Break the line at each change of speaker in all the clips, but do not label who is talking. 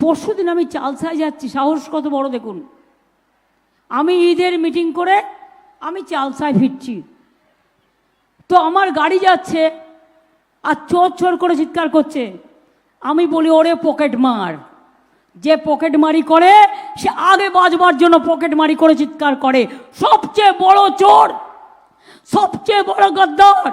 পরশু দিন আমি চালসায় যাচ্ছি, সাহস কত বড় দেখুন। আমি ঈদের মিটিং করে আমি চালসায় ফিরছি। তো আমার গাড়ি যাচ্ছে আর চোর চোর করে চিৎকার করছে। আমি বলি, ওরে পকেট মার। যে পকেট মারি করে, সে আগে বাজবার জন্য পকেট মারি করে চিৎকার করে। সবচেয়ে বড় চোর, সবচেয়ে বড় গদ্দার,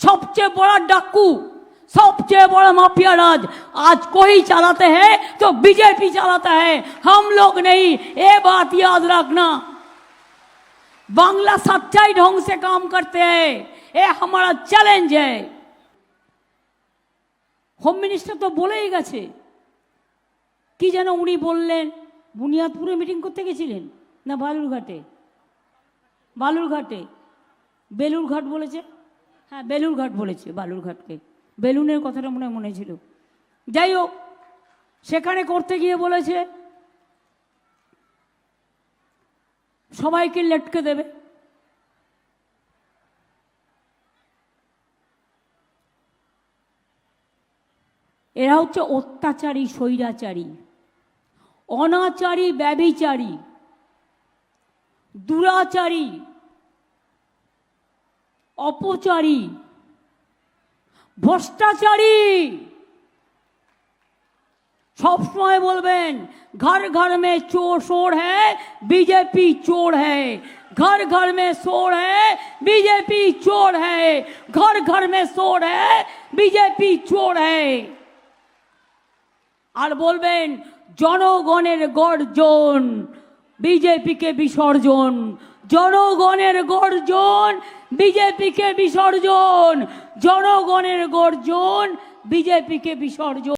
সবচেয়ে বড় ডাকু। सबसे बड़ा माफिया राज आज कोई चलाते हैं तो बीजेपी चलाता है हम लोग नहीं ये बात याद रखना बांग्ला सच्चाई ढंग से काम करते हैं ये हमारा चैलेंज है হোম মিনিস্টার তো বলেই গেছে কি যেন উনি বললেন বুনিয়াদপুরে মিটিং করতে গেছিলেন না বালুরঘাটে বালুরঘাটে বেলুরঘাট বলেছে হ্যাঁ বেলুরঘাট বলেছে বালুরঘাটকে বেলুনের কথাটা মনে মনে ছিল। যাই হোক, সেখানে করতে গিয়ে বলেছে, সবাইকে লটকে দেবে। এরা হচ্ছে অত্যাচারী, স্বৈরাচারী, অনাচারী ব্যবিচারী দুরাচারী, অপচারী ভ্রষ্টাচারী सब समय बोलबेन घर घर में चोर शोर है बीजेपी चोर है घर घर में शोर है बीजेपी चोर है घर घर में शोर है बीजेपी चोर है আর বলবেন জনগণের গর্জন বিজেপিকে বিসর্জন জনগণের গর্জন বিজেপিকে বিসর্জন জনগণের গর্জন বিজেপিকে বিসর্জন।